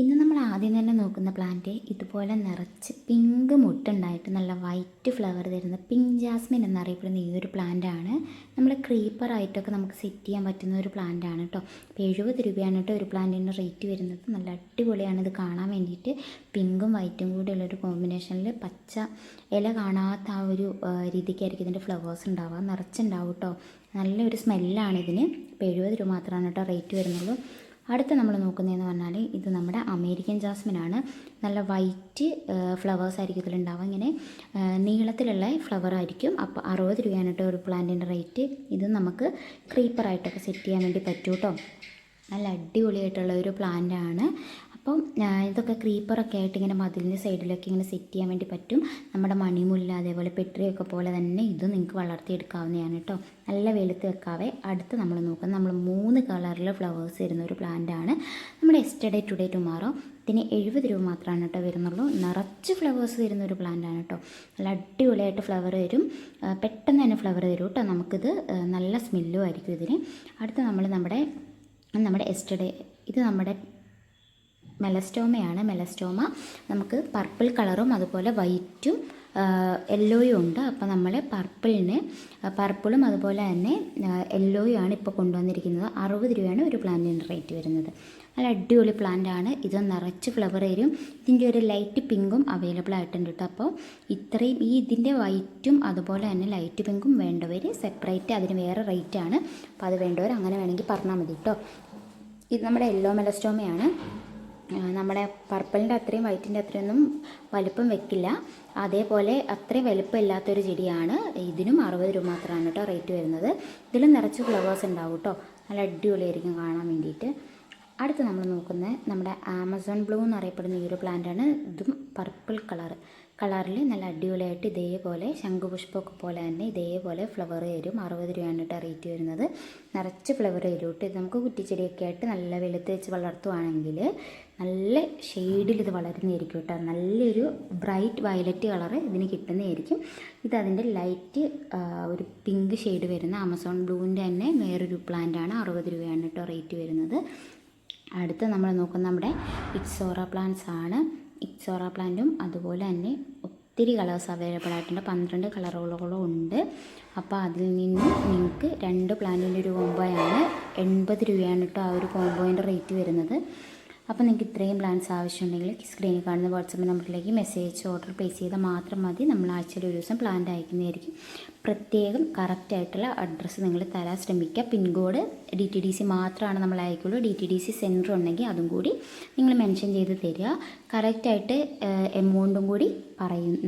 ഇന്ന് നമ്മൾ ആദ്യം തന്നെ നോക്കുന്ന പ്ലാന്റ് ഇതുപോലെ നിറച്ച് പിങ്ക് മുട്ടുണ്ടായിട്ട് നല്ല വൈറ്റ് ഫ്ലവർ തരുന്ന പിങ്ക് ജാസ്മിൻ എന്നറിയപ്പെടുന്ന ഈ ഒരു പ്ലാന്റാണ് നമ്മൾ ക്രീപ്പറായിട്ടൊക്കെ നമുക്ക് സെറ്റ് ചെയ്യാൻ പറ്റുന്ന ഒരു പ്ലാന്റാണ് കേട്ടോ ഇപ്പോൾ എഴുപത് രൂപയാണ് കേട്ടോ ഒരു പ്ലാന്റിന്റെ റേറ്റ് വരുന്നത്. നല്ല അടിപൊളിയാണ് ഇത് കാണാൻ വേണ്ടിയിട്ട്. പിങ്കും വൈറ്റും കൂടി ഉള്ളൊരു കോമ്പിനേഷനിൽ പച്ച ഇല കാണാത്ത ആ ഒരു രീതിക്കായിരിക്കും ഇതിന്റെ ഫ്ലവേഴ്സ് ഉണ്ടാവുക. നിറച്ചുണ്ടാവും കേട്ടോ നല്ലൊരു സ്മെല്ലാണ് ഇതിന്. ഇപ്പോൾ എഴുപത് രൂപ മാത്രമാണ് കേട്ടോ റേറ്റ് വരുന്നുള്ളൂ. അടുത്ത നമ്മൾ നോക്കുന്നതെന്ന് പറഞ്ഞാൽ ഇത് നമ്മുടെ അമേരിക്കൻ ജാസ്മിൻ ആണ് നല്ല വൈറ്റ് ഫ്ലവേഴ്സ് ആയിരിക്കും ഇതിലുണ്ടാവുക ഇങ്ങനെ നീളത്തിലുള്ള ഫ്ലവർ ആയിരിക്കും. അപ്പോൾ അറുപത് രൂപയാണ് ഒരു പ്ലാന്റിന്റെ റേറ്റ് ഇത് നമുക്ക് ക്രീപ്പറായിട്ടൊക്കെ സെറ്റ് ചെയ്യാൻ വേണ്ടി പറ്റൂട്ടോ നല്ല അടിപൊളിയായിട്ടുള്ള ഒരു പ്ലാന്റാണ് അപ്പം ഇതൊക്കെ ക്രീപ്പറൊക്കെ ആയിട്ട് ഇങ്ങനെ മതിലിന്റെ സൈഡിലൊക്കെ ഇങ്ങനെ സെറ്റ് ചെയ്യാൻ വേണ്ടി പറ്റും. നമ്മുടെ മണിമുല്ല അതേപോലെ പെട്രിയൊക്കെ പോലെ തന്നെ ഇത് നിങ്ങൾക്ക് വളർത്തിയെടുക്കാവുന്നതാണ് കേട്ടോ. നല്ല വെളുത്ത് വെക്കാവേ. അടുത്ത് നമ്മൾ നോക്കുന്നത് നമ്മൾ മൂന്ന് കളറിൽ ഫ്ലവേഴ്സ് വരുന്ന ഒരു പ്ലാന്റാണ് നമ്മുടെ എസ്റ്റർഡേ ടുഡേ ടുമാറോ ഇതിന് എഴുപത് രൂപ മാത്രമാണ് കേട്ടോ വരുന്നുള്ളൂ. നിറച്ച് ഫ്ലവേഴ്സ് വരുന്ന ഒരു പ്ലാന്റാണ് കേട്ടോ. നല്ല അടിപൊളിയായിട്ട് ഫ്ലവർ വരും പെട്ടെന്ന് തന്നെ ഫ്ലവർ തരും കേട്ടോ. നമുക്കിത് നല്ല സ്മെല്ലും ആയിരിക്കും ഇതിന്. അടുത്ത് നമ്മൾ നമ്മുടെ നമ്മുടെ എസ്റ്റർഡേ ഇത് നമ്മുടെ മെലസ്റ്റോമയാണ്. മെലസ്റ്റോമ നമുക്ക് പർപ്പിൾ കളറും അതുപോലെ വൈറ്റും യെല്ലോയും ഉണ്ട്. അപ്പോൾ നമ്മൾ പർപ്പിളിന് പർപ്പിളും അതുപോലെ തന്നെ യെല്ലോയും ആണ് ഇപ്പോൾ കൊണ്ടുവന്നിരിക്കുന്നത്. അറുപത് രൂപയാണ് ഒരു പ്ലാന്റിന്റെ റേറ്റ് വരുന്നത്. നല്ല അടിപൊളി പ്ലാന്റ് ആണ്. ഇത് നിറച്ച് ഫ്ലവർ വരും ഇതിന്റെ ഒരു ലൈറ്റ് പിങ്കും അവൈലബിൾ ആയിട്ടുണ്ട് കേട്ടോ അപ്പോൾ ഇത്രയും ഈ ഇതിന്റെ വൈറ്റും അതുപോലെ തന്നെ ലൈറ്റ് പിങ്കും വേണ്ടവർ സെപ്പറേറ്റ് അതിന് വേറെ റേറ്റ് ആണ്. അപ്പോൾ അത് വേണ്ടവർ അങ്ങനെ വേണമെങ്കിൽ പറഞ്ഞാൽ മതി കേട്ടോ ഇത് നമ്മുടെ യെല്ലോ മെലസ്റ്റോമയാണ് നമ്മുടെ പർപ്പിളിന്റെ അത്രയും വൈറ്റിന്റെ അത്രയൊന്നും വലുപ്പം വെക്കില്ല. അതേപോലെ അത്രയും വലിപ്പമില്ലാത്തൊരു ചെടിയാണ്. ഇതിനും അറുപത് രൂപ മാത്രമാണ് കേട്ടോ റേറ്റ് വരുന്നത്. ഇതിലും നിറച്ച് ഫ്ലവേഴ്സ് ഉണ്ടാവും കേട്ടോ. നല്ല അടിപൊളിയായിരിക്കും കാണാൻ വേണ്ടിയിട്ട്. അടുത്ത് നമ്മൾ നോക്കുന്നത് നമ്മുടെ ആമസോൺ ബ്ലൂ എന്നറിയപ്പെടുന്ന ഈ ഒരു പ്ലാന്റാണ്. ഇതും പർപ്പിൾ കളർ കളറിൽ നല്ല അടിപൊളിയായിട്ട് ഇതേപോലെ ശംഖുപുഷ്പമൊക്കെ പോലെ തന്നെ ഇതേപോലെ ഫ്ലവർ വരും അറുപത് രൂപയാണ് കേട്ടോ റേറ്റ് വരുന്നത്. നിറച്ച് ഫ്ലവർ വരും കേട്ടോ. ഇത് നമുക്ക് കുറ്റിച്ചെടിയൊക്കെ ആയിട്ട് നല്ല വെളുത്ത് വെച്ച് വളർത്തുവാണെങ്കിൽ നല്ല ഷെയ്ഡിൽ ഇത് വളരുന്നതായിരിക്കും കേട്ടോ. നല്ലൊരു ബ്രൈറ്റ് വയലറ്റ് കളറ് ഇതിന് കിട്ടുന്നതായിരിക്കും. ഇത് അതിന്റെ ലൈറ്റ് ഒരു പിങ്ക് ഷെയ്ഡ് വരുന്ന ആമസോൺ ബ്ലൂവിന്റെ തന്നെ വേറൊരു പ്ലാന്റാണ് അറുപത് രൂപയാണ് കേട്ടോ റേറ്റ് വരുന്നത്. അടുത്ത് നമ്മൾ നോക്കുന്ന നമ്മുടെ ഇക്സോറ പ്ലാന്റ്സ് ആണ്. ഇക്സോറ പ്ലാന്റും അതുപോലെ തന്നെ ഒത്തിരി കളേഴ്സ് അവൈലബിൾ ആയിട്ടുണ്ട്. പന്ത്രണ്ട് കളറുകളും ഉണ്ട്. അപ്പോൾ അതിൽ നിന്ന് നിങ്ങൾക്ക് രണ്ട് പ്ലാന്റിന്റെ ഒരു കോംബോയാണ് എൺപത് രൂപയാണ് കേട്ടോ ആ ഒരു കോംബോയിന്റെ റേറ്റ് വരുന്നത്. അപ്പോൾ നിങ്ങൾക്ക് ഇത്രയും പ്ലാൻസ് ആവശ്യമുണ്ടെങ്കിൽ സ്ക്രീനിൽ കാണുന്ന വാട്സപ്പ് നമ്പറിലേക്ക് മെസ്സേജ് ഓർഡർ പ്ലേസ് ചെയ്താൽ മാത്രം മതി. നമ്മൾ ആഴ്ചയിൽ ഒരു ദിവസം പ്ലാന്റ് അയക്കുന്നതായിരിക്കും. പ്രത്യേകം കറക്റ്റായിട്ടുള്ള അഡ്രസ്സ് നിങ്ങൾ തരാൻ ശ്രമിക്കുക. Pincode D T D C മാത്രമാണ് നമ്മൾ അയക്കുള്ളൂ. D T D C centre ഉണ്ടെങ്കിൽ അതും കൂടി നിങ്ങൾ മെൻഷൻ ചെയ്ത് തരിക. കറക്റ്റായിട്ട് എമൗണ്ടും കൂടി പറയുന്ന